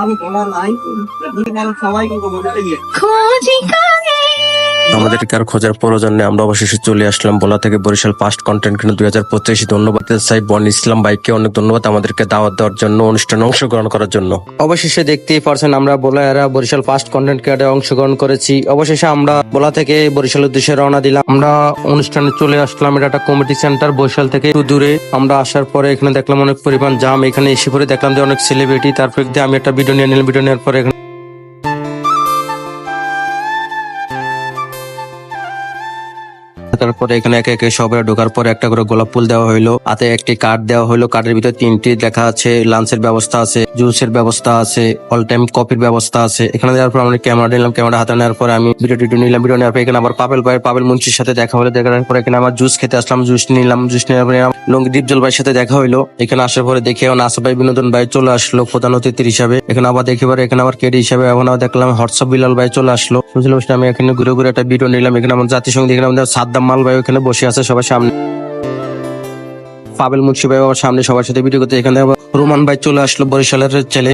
আমি বলার নাই। আমাদেরকে আর খোঁজার প্রয়োজন নেই। আমরা অবশেষে চলে আসলাম বলা থেকে বরিশাল ফার্স্ট কন্টেন্ট কিন্তু দুই হাজার পঁচিশে। ধন্যবাদ সাহেব বন ইসলাম ভাইকে। অনেক ধন্যবাদ আমাদেরকে দাওয়াত দেওয়ার জন্য, অনুষ্ঠানে অংশগ্রহণ করার জন্য। অবশেষে দেখতেই পারছেন আমরা বলা এরা বরিশাল ফার্স্ট কন্টেন্ট ক্রিয়েটে অংশগ্রহণ করেছি। অবশেষে আমরা বলা থেকে বরিশাল উদ্দেশ্যে রওনা দিলাম। আমরা অনুষ্ঠানে চলে আসলাম এটা একটা কমিটি সেন্টার বরিশাল থেকে একটু দূরে। আমরা আসার পরে এখানে দেখলাম অনেক পরিমাণ জাম এখানে এসে পরে দেখলাম যে অনেক সেলিব্রিটি তারপর দিয়ে আমি একটা ভিডিও নিয়ে নিলাম। ভিডিও নেওয়ার পরে এখানে তারপরে এখানে একে একে সবাই ঢোকার পরে একটা করে গোলাপ ফুল দেওয়া হইল। হাতে একটি কার্ড দেওয়া হইল। কার্ডের ভিতরে তিনটি লেখা আছে। লাঞ্চের ব্যবস্থা আছে, জুসের ব্যবস্থা আছে অল টাইম কপির ব্যবস্থা আছে। এখানে দেওয়ার পর আমরা ক্যামেরা নিলাম। ক্যামেরা হাতে নেওয়ার পরে আমি ভিডিও টিডিও নিলাম। ভিডিও নেওয়ার পর এখানে আবার পাবেল ভাই পাবেল মুন্সির সাথে দেখা হলো। দেখার পরে এখানে আমার জুস খেতে আসলাম। জুস নিলাম। জুস নেওয়ার পরে লঙ্গি দীপজল ভাইয়ের সাথে দেখা হইল। এখানে আসার পরে দেখে এখন আসা ভাই, বিনোদন ভাই চলে আসলো প্রধান অতিথি হিসাবে। এখানে আবার দেখে পরে এখানে আবার কেডি হিসাবে এখন দেখলাম হোয়াটসঅ্যাপ বিলাল ভাই চলে আসলো। বুঝলাম আমি এখানে ঘুরে ঘুরে একটা ভিডিও নিলাম। এখানে আমার জাতিসংঘ আমাদের সাদ্দাম মাল ভাই ওখানে বসে আছে, সবার সামনে। পাবেল মুন্সি ভাই সামনে সবার সাথে ভিডিও করতে, এখানে রোমান ভাই চলে আসলো বরিশালের ছেলে।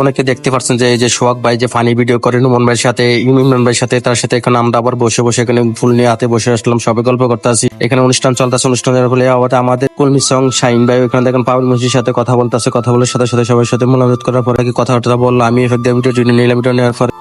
অনেকে দেখতে পাচ্ছেন যে, এই যে সোহাগ ভাই যে ফানি ভিডিও করে রুমন ভাইয়ের সাথে ইমরান ভাইয়ের সাথে, তার সাথে এখানে আমরা আবার বসে বসে এখানে ফুল নিয়ে হাতে বসে আসলাম সবাই গল্প করতে আসি। এখানে অনুষ্ঠান চলতেছে অনুষ্ঠানের ফলে আবার আমাদের কলমি সং শাইন ভাই ওখানে দেখেন পাবল মুন্সির সাথে কথা বলতেছে, কথা বলার সাথে সাথে সবার সাথে মোলামত করার পরে কথাবার্তা বলল। আমি এফেক্ট দিয়ে ভিডিও নিলাম নেওয়ার পরে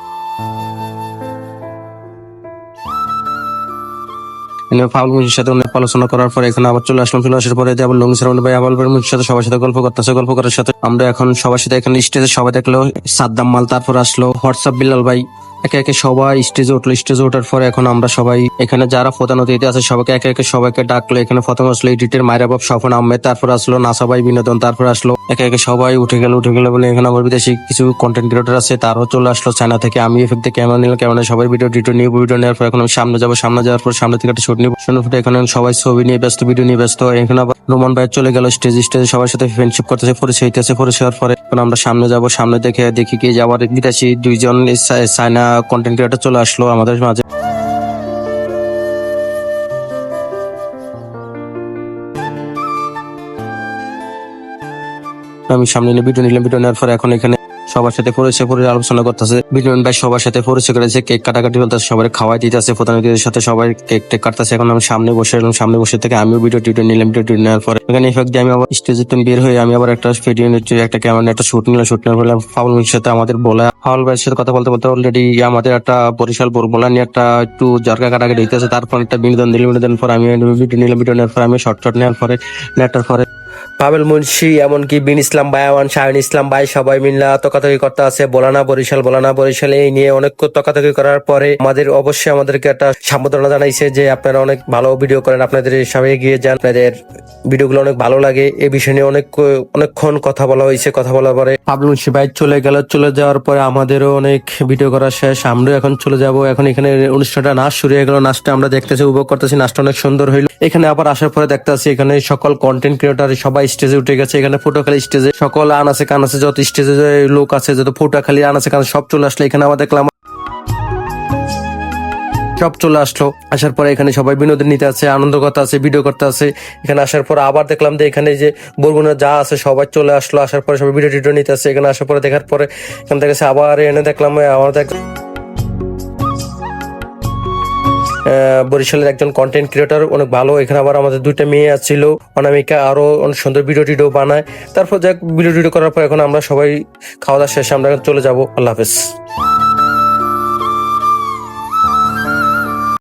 ফাউল মুন্সির সাথে অনেক আলোচনা করার পরে এখানে আবার চলে আসলাম, চলে আসার পরে আবার লঙ্গি সারাউন্ড ভাই আবার মুন্সির সাথে সবার সাথে গল্প করতেছে, গল্প করার সাথে আমরা এখন সবার সাথে এখানে স্টেজে সবাই দেখল, সাদ্দাম মাল তারপর আসলো, হোয়াটসঅ্যাপ বিলাল ভাই একে একে সবাই স্টেজে উঠল। স্টেজে ওঠার পরে এখন আমরা সবাই, এখানে যারা প্রধান অতিথি আছে, সবাইকে একে একে সবাইকে ডাকলো। এখানে প্রথম আসলো এডিটের মায়েরাবাব সফন আহমেদ, তারপর আসলো নাসাবাই বিনোদন, তারপর আসলো একে একে সবাই উঠে গেল উঠে গেল বলে এখানে আমার বিদেশি কিছু কন্টেন্ট ক্রিয়েটর আছে, তারও চলে আসলো চায়না থেকে। আমি এফেক্ট দিয়ে ক্যামেরা নিলাম ক্যামেরা সবাই ভিডিও ডিটো নিয়ে ভিডিও নেওয়ার পর এখন আমি সামনে যাব, সামনে যাওয়ার পর সামনে থেকে একটা শুট নিবো। শুনে ফুটে এখানে সবাই ছবি নিয়ে ব্যস্ত ভিডিও নিয়ে ব্যস্ত। এখানে আবার রোমান ভাই চলে গেল স্টেজ স্টেজে সবার সাথে ফ্রেন্ডশিপ করতেছে, পরিচয় হইতেছে, পরিচয় হওয়ার পরে এখন আমরা সামনে যাব, সামনে দেখে দেখি কি যে আবার বিদেশি দুইজন চায়না কন্টেন্ট ক্রিয়েটর চলে আসলো আমাদের মাঝে। আমি সামনে নিয়ে ভিডিও নিলাম ভিডিও নেওয়ার পর এখন এখানে সবার সাথে পরিচয় করে আলোচনা করতেছে। বিনোদন ভাই সবার সাথে পরিচয় করেছে কেক কাটাকাটি বলতেছে সবাই খাওয়াই দিতেছে প্রধান সাথে সবাই কেক টেক কাটতেছে। এখন আমি সামনে বসে এলাম, সামনে বসে থেকে আমিও ভিডিও টিডিও নিলাম ভিডিও টিডিও নেওয়ার পরে। এখানে ইফেক্ট দিয়ে আমি আবার স্টেজে তুমি বের হয়ে আমি আবার একটা ভিডিও নিচ্ছি একটা ক্যামেরা একটা শুট নিলাম শুট নেওয়ার পরে ফাউল সাথে আমাদের বলা, ফাউল ভাইয়ের সাথে কথা বলতে বলতে অলরেডি আমাদের একটা বরিশাল বলা নিয়ে একটা একটু জারকা কাটাকাটি হইতেছে। তারপর একটা বিনোদন দিলাম বিনোদন পর আমি ভিডিও নিলাম ভিডিও নেওয়ার পর আমি শর্ট শর্ট নেওয়ার পরে নেটার পরে পাবেল মুন্সি, এমনকি বিন ইসলাম বায়াওয়ান শাহিন ইসলাম ভাই, সবাই মিল্লা তকাতকি করতে আছে। বলানা বরিশাল বলানা বরিশাল, এই নিয়ে অনেক তকাতকি করার পরে আমাদের অবশ্যই আমাদেরকে একটা সম্বোধনা জানাইছে যে আপনারা অনেক ভালো ভিডিও করেন, আপনাদের হিসাবে এগিয়ে যান, আপনাদের ভিডিওগুলো অনেক ভালো লাগে। এই বিষয় নিয়ে অনেক, অনেকক্ষণ কথা বলা হয়েছে, কথা বলার পরে পাবল মুন্সি ভাই চলে গেল, চলে যাওয়ার পরে আমাদেরও অনেক ভিডিও করা শেষ, আমরাও এখন চলে যাব। এখন এখানে অনুষ্ঠানটা নাচ শুরু হয়ে গেল, নাচটা আমরা দেখতেছি, উপভোগ করতেছি, নাচটা অনেক সুন্দর হইল। এখানে আবার আসার পরে দেখতেছি এখানে সকল কন্টেন্ট ক্রিয়েটার সবাই স্টেজে উঠে গেছে এখানে ফটো খালি স্টেজে সকল আনাচে কানাচে যত স্টেজে লোক আছে যত ফটো খালি আনাচে কানাচে সব চলে আসলো। এখানে আমাদের দেখলাম সব চলে আসলো। আসার পরে এখানে সবাই বিনোদন নিতে আছে আনন্দ করতে আছে ভিডিও করতে আছে এখানে আসার পর আবার দেখলাম যে এখানে যে বরগুনা যা আছে সবাই চলে আসলো। আসার পরে সবাই ভিডিও টিডিও নিতে আছে এখানে আসার পরে দেখার পরে এখান থেকে আবার এনে দেখলাম আমার দেখ আহ, বরিশালের একজন কন্টেন্ট ক্রিয়েটার অনেক ভালো। এখানে আবার আমাদের দুইটা মেয়ে আছিল। অনামিকা আরও অনেক সুন্দর ভিডিও টিডিও বানায়। তারপর যাক ভিডিও টিডিও করার পর এখন আমরা সবাই খাওয়া দাওয়া শেষে আমরা চলে যাব। আল্লাহ হাফেজ।